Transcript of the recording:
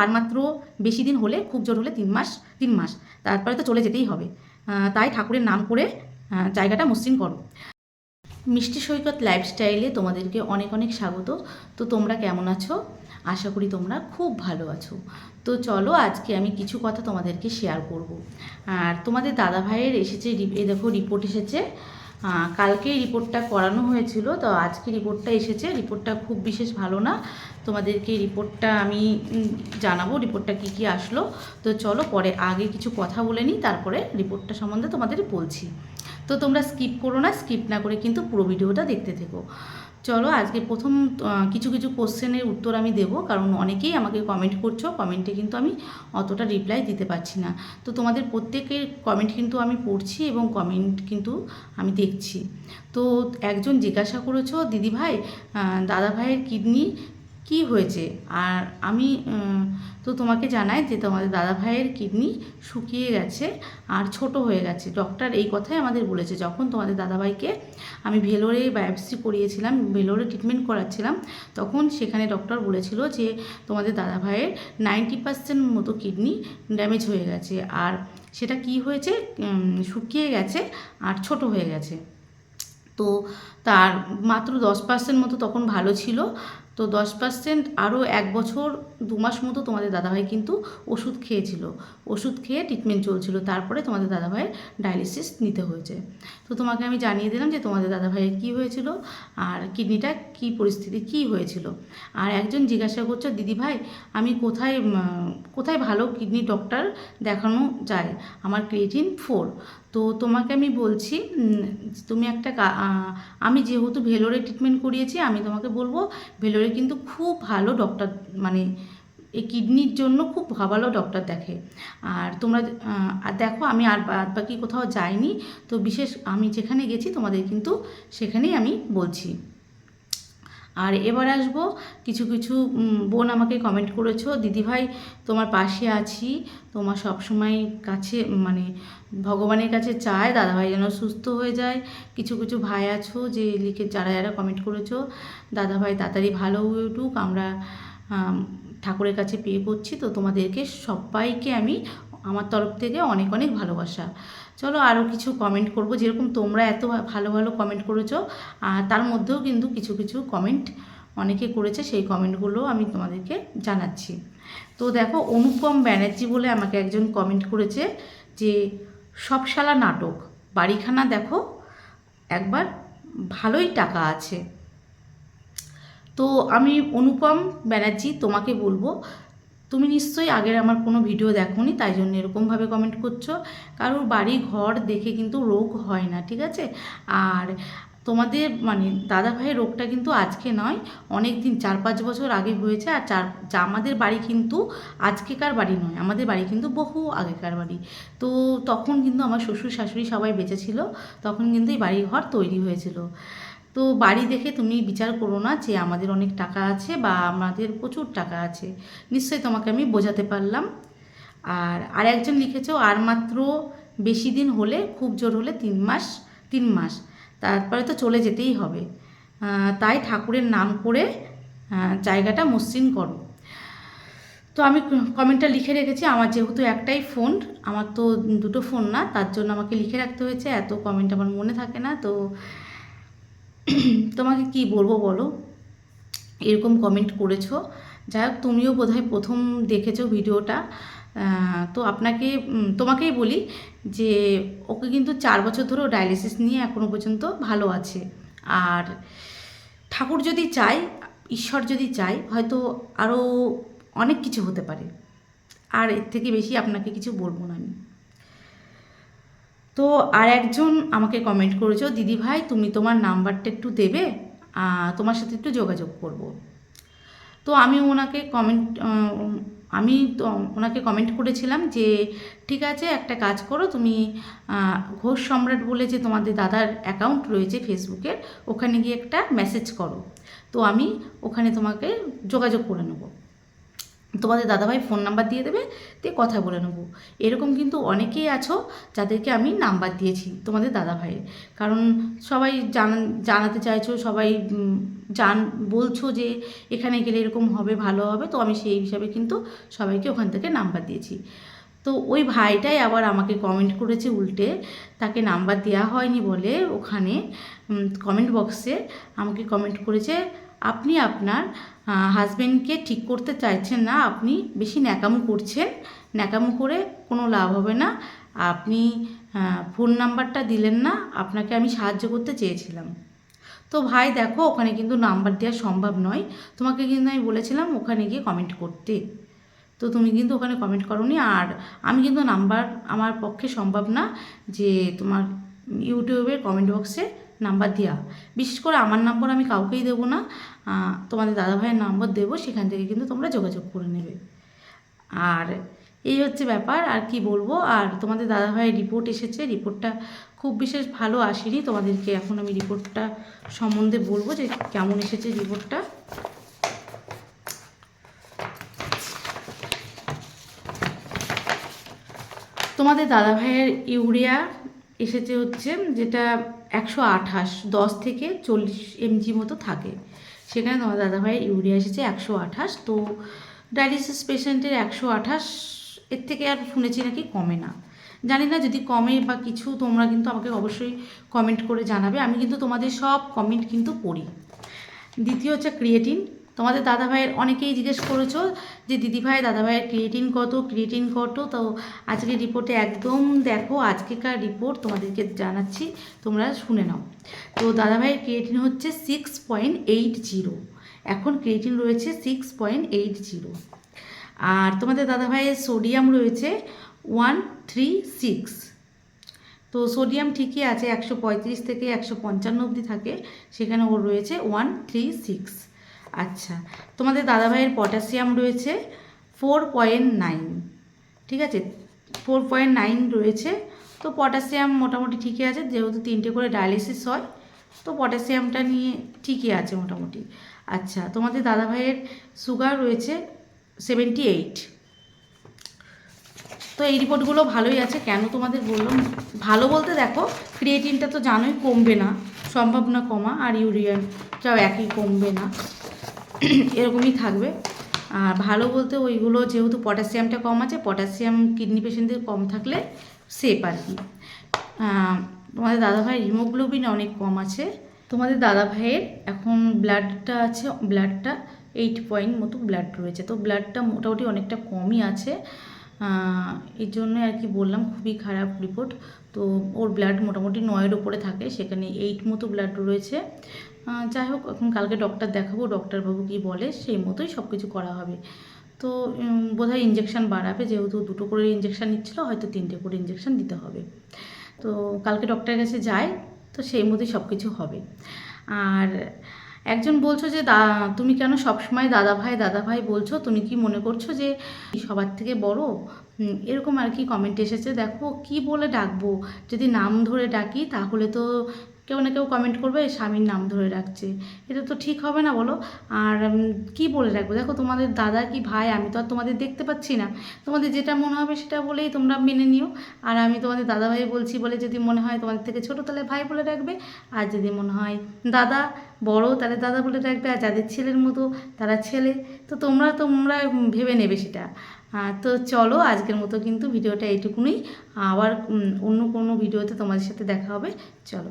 আর মাত্র বেশি দিন হলে, খুব জোর হলে তিন মাস তিন মাস। তারপরে তো চলে যেতেই হবে। তাই ঠাকুরের নাম করে জায়গাটা মসৃণ করো। মিষ্টি সৈকত লাইফস্টাইলে তোমাদেরকে অনেক অনেক স্বাগত। তো তোমরা কেমন আছো? আশা করি তোমরা খুব ভালো আছো। তো চলো আজকে আমি কিছু কথা তোমাদেরকে শেয়ার করব। আর তোমাদের দাদা ভাইয়ের এসেছে এই দেখো রিপোর্ট এসেছে। আহ, কালকে রিপোর্টটা করানো হয়েছিল তো আজকে রিপোর্টটা এসেছে। রিপোর্টটা খুব বিশেষ ভালো না। তোমাদেরকে রিপোর্টটা আমি জানাব রিপোর্টটা কি কি আসলো। তো চলো পরে আগে কিছু কথা বলে নিই তারপরে রিপোর্টটা সম্বন্ধে তোমাদের বলছি। তো তোমরা স্কিপ করো না স্কিপ না করে কিন্তু পুরো ভিডিওটা দেখতে থেকো। চলো আজকে প্রথম কিছু কিছু কোশ্চেনের উত্তর আমি দেব, কারণ অনেকেই আমাকে কমেন্ট করছ কমেন্টে কিন্তু আমি অতটা রিপ্লাই দিতে পারছি না। তো তোমাদের প্রত্যেকের কমেন্ট কিন্তু আমি পড়ছি এবং কমেন্ট কিন্তু আমি দেখছি। তো একজন জিজ্ঞাসা করেছ, দিদিভাই দাদাভাইয়ের কিডনি কি হয়েছে? আর আমি তো তোমাকে জানাই যে তোমাদের দাদা ভাইয়ের কিডনি শুকিয়ে গেছে আর ছোট হয়ে গেছে। ডক্টর এই কথাই আমাদের বলেছে। যখন তোমাদের দাদাভাইকে আমি ভেলোরে বায়োপসি করিয়েছিলাম, ভেলোরে ট্রিটমেন্ট করাচ্ছিলাম, তখন সেখানে ডক্টর বলেছিল যে তোমাদের দাদাভাইয়ের নাইনটি পার্সেন্ট মতো কিডনি ড্যামেজ হয়ে গেছে। আর সেটা কি হয়েছে? শুকিয়ে গেছে আর ছোট হয়ে গেছে। তো তার মাত্র দশ পার্সেন্ট মতো তখন ভালো ছিল। তো দশ পার্সেন্ট আরও এক বছর, দু মাস মতো তোমাদের দাদাভাই কিন্তু ওষুধ খেয়েছিল। ওষুধ খেয়ে ট্রিটমেন্ট চলছিল, তারপরে তোমাদের দাদাভাইয়ের ডায়ালিসিস নিতে হয়েছে। তো তোমাকে আমি জানিয়ে দিলাম যে তোমাদের দাদাভাইয়ের কী হয়েছিল আর কিডনিটা কী পরিস্থিতি, কী হয়েছিল। আর একজন জিজ্ঞাসা করছ, দিদি ভাই, আমি কোথায় কোথায় ভালো কিডনি ডক্টর দেখানো যায়? আমার ক্রিয়েটিন ফোর তো তোমাকে আমি বলছি তুমি একটা আমি যেহেতু ভেলোরে ট্রিটমেন্ট করিয়েছি, আমি তোমাকে বলব, ভেলোরে কিন্তু খুব ভালো ডক্টর মানে এই কিডনির জন্য খুব ভালো ডক্টর দেখে। আর তোমরা আর দেখো, আমি আর বাদ বাকি কোথাও যাইনি, তো বিশেষ আমি যেখানে গেছি, তোমাদের কিন্তু সেখানেই আমি বলছি। আর এবার আসব, কিছু কিছু বোন আমাকে কমেন্ট করেছ দিদিভাই তোমার পাশে আছি, তোমার সবসময় কাছে মানে ভগবানের কাছে চায়, দাদাভাই যেন সুস্থ হয়ে যায়। কিছু কিছু ভাই আছো যে লিখে যারা যারা কমেন্ট করেছ, দাদাভাই তাড়াতাড়ি ভালো হয়ে উঠুক, আমরা ঠাকুরের কাছে পেয়ে করছি তো তোমাদেরকে সবাইকে আমি আমার তরফ থেকে অনেক অনেক ভালোবাসা। চলো আরও কিছু কমেন্ট করব। যেরকম তোমরা এত ভালো ভালো কমেন্ট করেছ, আর তার মধ্যেও কিন্তু কিছু কিছু কমেন্ট অনেকে করেছে, সেই কমেন্টগুলো আমি তোমাদেরকে জানাচ্ছি। তো দেখো, অনুপম ব্যানার্জি বলে আমাকে একজন কমেন্ট করেছে যে, সবশালা নাটক, বাড়িখানা দেখো, একবার ভালোই টাকা আছে। তো আমি অনুপম ব্যানার্জি তোমাকে বলব তুমি নিশ্চয়ই আগের আমার কোনো ভিডিও দেখোনি, তাই জন্য এরকমভাবে কমেন্ট করছ। কারোর বাড়ি ঘর দেখে কিন্তু রোগ হয় না, ঠিক আছে? আর তোমাদের মানে দাদা ভাইয়ের রোগটা কিন্তু আজকে নয় অনেক দিন চার পাঁচ বছর আগে হয়েছে, আর চার আমাদের বাড়ি কিন্তু আজকেকার বাড়ি নয়, আমাদের বাড়ি কিন্তু বহু আগেকার বাড়ি। তো তখন কিন্তু আমার শ্বশুর শাশুড়ি সবাই বেঁচে ছিল, তখন কিন্তু এই বাড়ি ঘর তৈরি হয়েছিল। তো বাড়ি দেখে তুমি বিচার করো না যে আমাদের অনেক টাকা আছে বা আমাদের প্রচুর টাকা আছে। নিশ্চয়ই তোমাকে আমি বোঝাতে পারলাম। আর আর একজন লিখেছো, আর মাত্র বেশি দিন হলে খুব জোর হলে তিন মাস তিন মাস। তারপরে তো চলে যেতেই হবে। তাই ঠাকুরের নাম করে জায়গাটা মসৃণ করো। তো আমি কমেন্টটা লিখে রেখেছি। আমার যেহেতু একটাই ফোন আমার তো দুটো ফোন না, তার জন্য আমাকে লিখে রাখতে হয়েছে। এত কমেন্ট আমার মনে থাকে না, তো তোমাকে কি বলব বলো? এরকম কমেন্ট করেছ। যাই হোক তুমিও বোধহয় প্রথম দেখেছ ভিডিওটা। তো আপনাকে তোমাকেই বলি যে, ওকে কিন্তু চার বছর ধরেও ডায়ালিসিস নিয়ে এখনও পর্যন্ত ভালো আছে। আর ঠাকুর যদি চায়, ঈশ্বর যদি চায়, হয়তো আরও অনেক কিছু হতে পারে। আর এর থেকে বেশি আপনাকে কিছু বলব না আমি। তো আর একজন আমাকে কমেন্ট করেছ দিদি ভাই তুমি তোমার নাম্বারটা একটু দেবে? তোমার সাথে একটু যোগাযোগ করব। তো আমি ওনাকে কমেন্ট আমি তো ওনাকে কমেন্ট করেছিলাম যে, ঠিক আছে, একটা কাজ করো, তুমি ঘোষ সম্রাট বলে যে তোমাদের দাদার অ্যাকাউন্ট রয়েছে ফেসবুকের, ওখানে গিয়ে একটা মেসেজ করো। তো আমি ওখানে তোমাকে যোগাযোগ করে নেব। তোমাদের দাদাভাই ফোন নাম্বার দিয়ে দেবে, দিয়ে কথা বলে নেব। এরকম কিন্তু অনেকেই আছো যাদেরকে আমি নাম্বার দিয়েছি তোমাদের দাদাভাইয়ের। কারণ সবাই জানা, জানাতে চাইছো, সবাই জান, বলছো যে এখানে গেলে এরকম হবে, ভালো হবে, তো আমি সেই হিসাবে কিন্তু সবাইকে ওখান থেকে নাম্বার দিয়েছি। তো ওই ভাইটাই আবার আমাকে কমেন্ট করেছে উল্টে, তাকে নাম্বার দেওয়া হয়নি বলে ওখানে কমেন্ট বক্সে আমাকে কমেন্ট করেছে আপনি আপনার হাজব্যান্ডকে ঠিক করতে চাইছেন না, আপনি বেশি ন্যাকামো করছেন, ন্যাকামো করে কোনো লাভ হবে না, আপনি ফোন নাম্বারটা দিলেন না, আপনাকে আমি সাহায্য করতে চেয়েছিলাম। তো ভাই দেখো, ওখানে কিন্তু নাম্বার দেওয়া সম্ভব নয়, তোমাকে কিন্তু আমি বলেছিলাম ওখানে গিয়ে কমেন্ট করতে। তো তুমি কিন্তু ওখানে কমেন্ট করোনি, আর আমি কিন্তু নাম্বার আমার পক্ষে সম্ভব না যে তোমার ইউটিউবের কমেন্ট বক্সে নাম্বার দেওয়া বিশেষ করে আমার নাম্বার আমি কাউকেই দেবো না তোমাদের দাদাভাইয়ের নাম্বার দেবো, সেখান থেকে কিন্তু তোমরা যোগাযোগ করে নেবে। আর এই হচ্ছে ব্যাপার, আর কি বলব? আর তোমাদের দাদাভাইয়ের রিপোর্ট এসেছে রিপোর্টটা খুব বিশেষ ভালো আসেনি, তোমাদেরকে এখন আমি রিপোর্টটা সম্বন্ধে বলব যে কেমন এসেছে রিপোর্টটা তোমাদের দাদাভাইয়ের ইউরিয়া এসেছে হচ্ছে যেটা একশো আঠাশ, দশ থেকে চল্লিশ এমজি মতো থাকে। সেখানে তোমার দাদাভাইয়ের ইউরিয়া এসেছে একশো আঠাশ, তো ডায়ালিসিস পেশেন্টের একশো আঠাশ, এর থেকে আর শুনেছি নাকি কমে না। জানি না যদি কমে বা কিছু, তোমরা কিন্তু আমাকে অবশ্যই কমেন্ট করে জানাবে। আমি কিন্তু তোমাদের সব কমেন্ট কিন্তু পড়ি। দ্বিতীয় হচ্ছে ক্রিয়েটিন তোমাদের দাদাভাইয়ের অনেকেই জিজ্ঞেস করেছ যে, দিদিভাই, দাদাভাইয়ের ক্রিয়েটিন কত? ক্রিয়েটিন কত? তো আজকের রিপোর্টে একদম দেখো, আজকেকার রিপোর্ট তোমাদেরকে জানাচ্ছি, তোমরা শুনে নাও। তো দাদাভাইয়ের ক্রিয়েটিন হচ্ছে সিক্স পয়েন্ট এইট জিরো এখন ক্রিয়েটিন রয়েছে সিক্স পয়েন্ট এইট জিরো আর তোমাদের দাদাভাইয়ের সোডিয়াম রয়েছে ওয়ান থ্রি সিক্স তো সোডিয়াম ঠিকই আছে, একশো পঁয়ত্রিশ থেকে একশো পঞ্চান্ন অবধি থাকে, সেখানে ওর রয়েছে ওয়ান থ্রি সিক্স আচ্ছা তোমাদের দাদাভাইয়ের পটাশিয়াম রয়েছে ফোর পয়েন্ট নাইন, ঠিক আছে? ফোর পয়েন্ট নাইন রয়েছে, তো পটাশিয়াম মোটামুটি ঠিকই আছে, যেহেতু তিনটে করে ডায়ালিসিস হয়, তো পটাশিয়ামটা নিয়ে ঠিকই আছে মোটামুটি। আচ্ছা তোমাদের দাদাভাইয়ের সুগার রয়েছে সেভেন্টি এইট। তো এই রিপোর্টগুলো ভালোই আছে, কেন তোমাদের বললাম? ভালো বলতে দেখো, ক্রিয়েটিনটা তো জানোই কমবে না, সম্ভব না কমা, আর ইউরিয়ানটাও একই কমবে না। এরকমই থাকবে। আর ভালো বলতে ওইগুলো যেহেতু পটাশিয়ামটা কম আছে, পটাশিয়াম কিডনি পেশেন্টদের কম থাকলে সেফ আর কি। তোমাদের দাদাভাইয়ের হিমোগ্লোবিন অনেক কম আছে। তোমাদের দাদাভাইয়ের এখন ব্লাডটা আছে, ব্লাডটা এইট পয়েন্ট মতো ব্লাড রয়েছে। তো ব্লাডটা মোটামুটি অনেকটা কমই আছে। এই জন্য আর কি বললাম, খুবই খারাপ রিপোর্ট তো ওর ব্লাড মোটামুটি নয়ের ওপরে থাকে, সেখানে এইট মতো ব্লাড রয়েছে। যাই হোক, এখন কালকে ডক্টর দেখাবো ডক্টরবাবু কী বলে, সেই মতোই সব কিছু করা হবে। তো বোধহয় ইঞ্জেকশন বাড়াবে, যেহেতু দুটো করে ইঞ্জেকশন নিচ্ছিল, হয়তো তিনটে করে ইঞ্জেকশান দিতে হবে। তো, কালকে ডক্টরের কাছে যায় তো সেই মতোই সব কিছু হবে। আর একজন বলছো যে, দা, তুমি কেন সবসময় দাদা ভাই দাদা ভাই বলছো? তুমি কি মনে করছ যে সবার থেকে বড়? এরকম আর কি কমেন্ট এসেছে। দেখো, কি বলে ডাকবো? যদি নাম ধরে ডাকি, তাহলে তো কেউ না কেউ কমেন্ট করবে স্বামীর নাম ধরে রাখছে। এটা তো ঠিক হবে না বলো। আর কি বলে রাখব? দেখো তোমাদের দাদা কি ভাই, আমি তো আর তোমাদের দেখতে পাচ্ছি না। তোমাদের যেটা মনে হবে সেটা বলেই তোমরা মেনে নিও। আর আমি তোমাদের দাদা ভাই বলছি বলে যদি মনে হয় তোমাদের থেকে ছোটো, তাহলে ভাই বলে রাখবে। আর যদি মনে হয় দাদা বড়, তাহলে দাদা বলে রাখবে। আর যাদের ছেলের মতো, তারা ছেলে। তো তোমরা তোমরা ভেবে নেবে সেটা। তো চলো, আজকের মতো কিন্তু ভিডিওটা এইটুকুনই। আবার অন্য কোনো ভিডিওতে তোমাদের সাথে দেখা হবে। চলো।